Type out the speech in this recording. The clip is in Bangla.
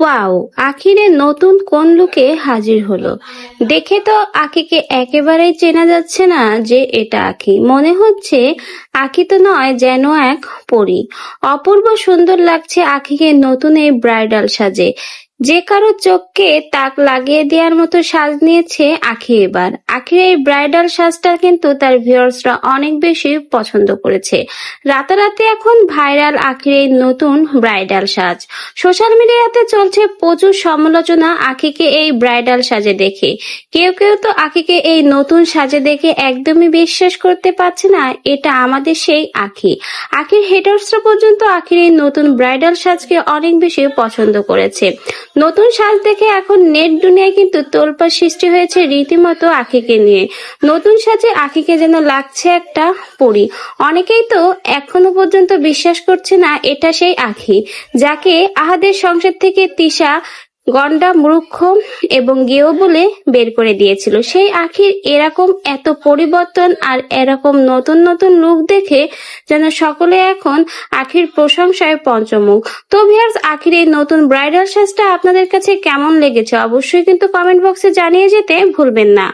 ওয়াও, আখিরে নতুন কোন লোকে হাজির হলো? দেখে তো আখিকে একেবারেই চেনা যাচ্ছে না যে এটা আখি। মনে হচ্ছে আখি তো নয়, যেন এক পরী। অপূর্ব সুন্দর লাগছে আখিকে নতুন এই ব্রাইডাল সাজে। যে কারও চোখকে তাক লাগিয়ে দেওয়ার মতো সাজ নিয়েছে আখি এবার। আখির এই ব্রাইডাল সাজটা কিন্তু তার ভিউয়ার্সরা অনেক বেশি পছন্দ করেছে। রাতারাতি এখন ভাইরাল আখির এই নতুন ব্রাইডাল সাজ। সোশ্যাল মিডিয়াতে চলছে প্রচুর সমালোচনা আখিকে এই ব্রাইডাল সাজে দেখে। কেউ কেউ তো আখিকে এই নতুন সাজে দেখে একদমই বিশ্বাস করতে পারছে না, এটা আমাদের সেই আখি। আখির হেটার্সরা পর্যন্ত আখির এই নতুন ব্রাইডাল সাজকে অনেক বেশি পছন্দ করেছে। নতুন সাজ দেখে এখন নেট দুনিয়ায় কিন্তু তোলপাড় সৃষ্টি হয়েছে রীতিমতো আখিকে নিয়ে। নতুন সাজে আখিকে যেন লাগছে একটা পরি। অনেকেই তো এখনও পর্যন্ত বিশ্বাস করছে না এটা সেই আখি, যাকে আহাদের সংসার থেকে তিশা গন্ডা মূর্খ এবং গেও বলে বের করে দিয়েছিল। সেই আখির এরকম এত পরিবর্তন আর এরকম নতুন নতুন লুক দেখে যেন সকলে এখন আখির প্রশংসায় পঞ্চমুখ। তো ভিয়ার্স আখির এই নতুন ব্রাইডাল সাজটা আপনাদের কাছে কেমন লেগেছে অবশ্যই কিন্তু কমেন্ট বক্সে জানিয়ে যেতে ভুলবেন না।